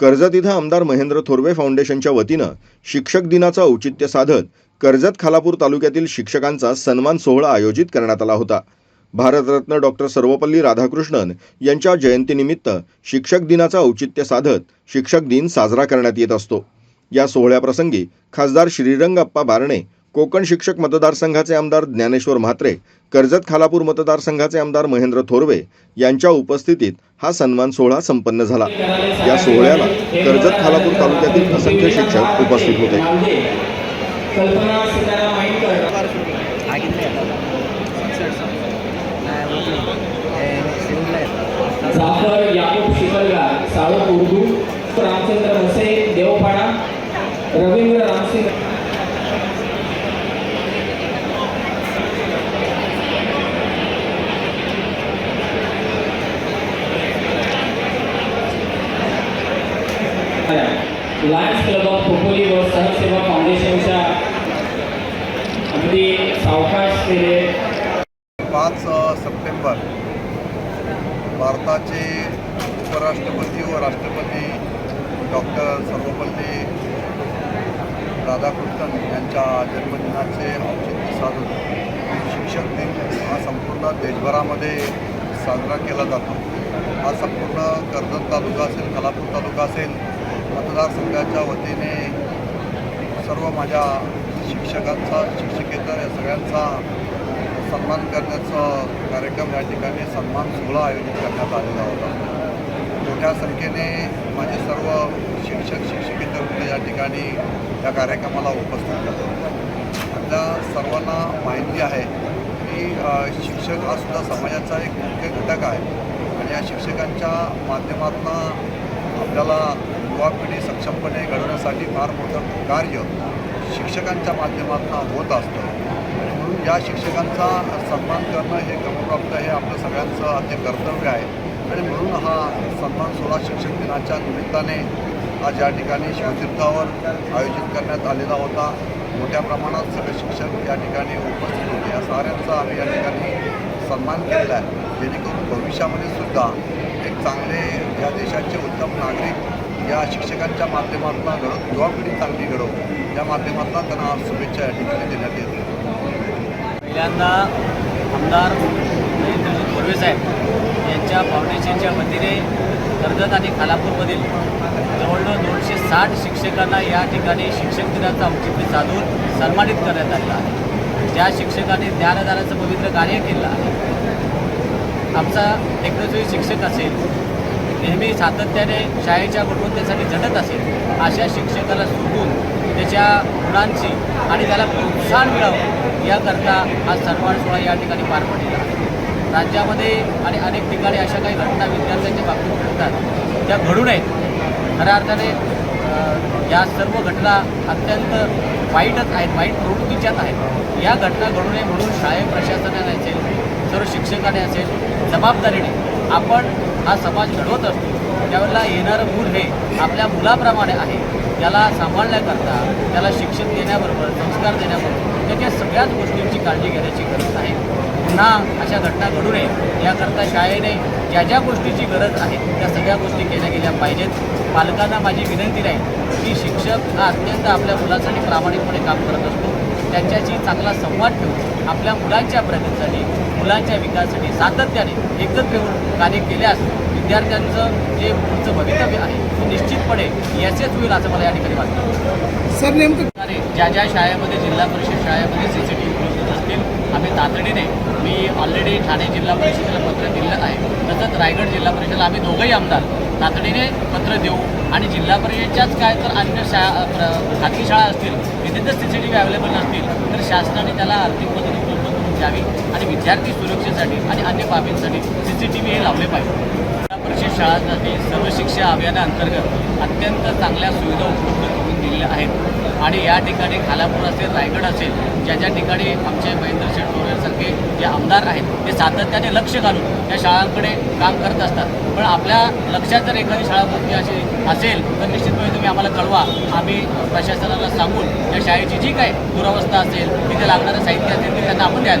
कर्जत इथं आमदार महेंद्र थोरवे फाउंडेशनच्या वतीनं शिक्षक दिनाचं औचित्य साधत कर्जत खालापूर तालुक्यातील शिक्षकांचा सन्मान सोहळा आयोजित करण्यात आला होता. भारतरत्न डॉक्टर सर्वपल्ली राधाकृष्णन यांच्या जयंतीनिमित्त शिक्षक दिनाचं औचित्य साधत शिक्षक दिन साजरा करण्यात येत असतो. या सोहळ्याप्रसंगी खासदार श्रीरंगप्पा बारणे कोकण शिक्षक मतदारसंघाचे आमदार ज्ञानेश्वर म्हात्रे कर्जत खालापूर मतदारसंघाचे आमदार महेंद्र थोरवे यांच्या उपस्थितीत हा सन्मान सोहळा संपन्न झाला. या सोहळ्याला कर्जत खालापूर तालुक्यातील असंख्य शिक्षक उपस्थित होते. Ravindra Ramsing Lions Club of Khopoli व सहसेवा फाउंडेशनच्या अगदी सावकाश केले पाच सप्टेंबर भारताचे उपराष्ट्रपती व राष्ट्रपती डॉक्टर सर्वपल्ली राधाकृष्णन यांच्या जन्मदिनाचे औचित्य साधून शिक्षक दिन हा संपूर्ण देशभरामध्ये साजरा केला जातो. हा संपूर्ण कर्जत तालुका असेल खालापूर तालुका असेल मतदारसंघाच्या वतीने सर्व माझ्या शिक्षकांचा शिक्षकेतर या सगळ्यांचा सन्मान करण्याचा कार्यक्रम या ठिकाणी सन्मान सोहळा आयोजित करण्यात आलेला होता. मोठ्या संख्येने माझे सर्व शिक्षक शिक्षकेतर या ठिकाणी या कार्यक्रमाला उपस्थित होते. आपल्या सर्वांना माहिती आहे की शिक्षक हा सुद्धा समाजाचा एक मुख्य घटक आहे. आणि या शिक्षकांच्या माध्यमातून आपल्याला युवा पिढी सक्षमपणे घडवण्यासाठी फार मोठं कार्य शिक्षकांच्या माध्यमातून होत असतं. आणि म्हणून या शिक्षकांचा सन्मान करणं हे क्रमप्राप्त हे आपलं सगळ्यांचं अति कर्तव्य आहे. आणि म्हणून हा सन्मान सोहळा शिक्षक दिनाच्या निमित्ताने आज या ठिकाणी शिवतीर्थावर आयोजित करण्यात आलेला होता. मोठ्या प्रमाणात सगळे शिक्षक या ठिकाणी उपस्थित होते. या साऱ्यांचा आम्ही या ठिकाणी सन्मान केलेला आहे. जेणेकरून भविष्यामध्ये सुद्धा एक चांगले या देशाचे उत्तम नागरिक या शिक्षकांच्या माध्यमातून घडवत युवा पिढी चांगली घडवून या माध्यमातून त्यांना शुभेच्छा या ठिकाणी देण्यात येते पहिल्यांदा आमदार नरेंद्रजी थोरवे साहेब यांच्या फाउंडेशनच्या वतीने कर्जत आणि खालापूरमधील जवळजवळ दोनशे साठ शिक्षकांना या ठिकाणी शिक्षक दिनाचं औचित्य साधून सन्मानित करण्यात आलेलं आहे. ज्या शिक्षकांनी ज्ञानदानाचं पवित्र कार्य केलं आहे आमचा टेक्नॉलॉजी शिक्षक असेल नेहमी सातत्याने शाळेच्या गुणवत्तेसाठी झटत असेल अशा शिक्षकाला सोडून त्याच्या गुणांची आणि त्याला प्रोत्साहन मिळावं याकरता हा सन्मान सोहळा या ठिकाणी पार पडलेला आहे. राज्यामध्ये आणि अनेक ठिकाणी अशा काही घटना विद्यार्थ्यांच्या बाबतीत घडतात त्या घडू नयेत. खऱ्या अर्थाने या सर्व घटना अत्यंत वाईटच आहेत वाईट प्रवृत्तीच्याच आहेत. या घटना घडू नये म्हणून शाळे प्रशासनाने असेल सर्व शिक्षकाने असेल जबाबदारीने आपण हा समाज घडवत असतो त्यावेळेला येणारं मूल हे आपल्या मुलाप्रमाणे आहे. त्याला सांभाळण्याकरता त्याला शिक्षण देण्याबरोबर संस्कार देण्याबरोबर त्याच्या सगळ्याच गोष्टींची काळजी घेण्याची गरज आहे. पुन्हा अशा घटना घडू नये याकरता शाळेने ज्या ज्या गोष्टीची गरज आहे त्या सगळ्या गोष्टी केल्या गेल्या पाहिजेत. पालकांना माझी विनंती राहील की शिक्षक हा अत्यंत आपल्या मुलासाठी प्रामाणिकपणे काम करत असतो. त्यांच्याशी चांगला संवाद ठेवून आपल्या मुलांच्या प्रगतीसाठी मुलांच्या विकासासाठी सातत्याने एकत्र येऊन कार्य केल्यास विद्यार्थ्यांचं जे पुढचं भवितव्य आहे ते निश्चितपणे यशस्वी होईल असं मला या ठिकाणी वाटतं. सर नेमकं ज्या ज्या शाळेमध्ये जिल्हा परिषद शाळेमध्ये सी सी टी व्ही उपलब्ध असतील आम्ही तातडीने मी ऑलरेडी ठाणे जिल्हा परिषदेला पत्र दिलं आहे. तसंच रायगड जिल्हा परिषदेला आम्ही दोघंही आमदार. तातडीने पत्र देऊ आणि जिल्हा परिषदच्याच काय तर अन्य शाळा प्र- खाजगी शाळा असतील तिथे जर C C T V available नसतील तर शासनाने त्याला आर्थिक मदत द्यावी आणि विद्यार्थी सुरक्षेसाठी आणि अन्य बाबींसाठी सी सी टी व्ही हे लावले पाहिजे. जिल्हा परिषद शाळांसाठी सर्व शिक्षा अभियानाअंतर्गत अत्यंत चांगल्या सुविधा उपलब्ध करून दिलेल्या आहेत. आणि या ठिकाणी खालापूर असेल रायगड असेल ज्या ज्या ठिकाणी आमचे महेंद्र शेठ सारखे जे आमदार आहेत ते सातत्याने लक्ष घालून या शाळांकडे काम करत असतात. पण आपल्या लक्षात जर एखादी शाळा कोणती अशी असेल तर निश्चितपणे तुम्ही आम्हाला कळवा. आम्ही प्रशासनाला सांगून या शाळेची जी काय दुरावस्था असेल तिथे लागणारं साहित्य असेल ते त्यांना आपण द्याल.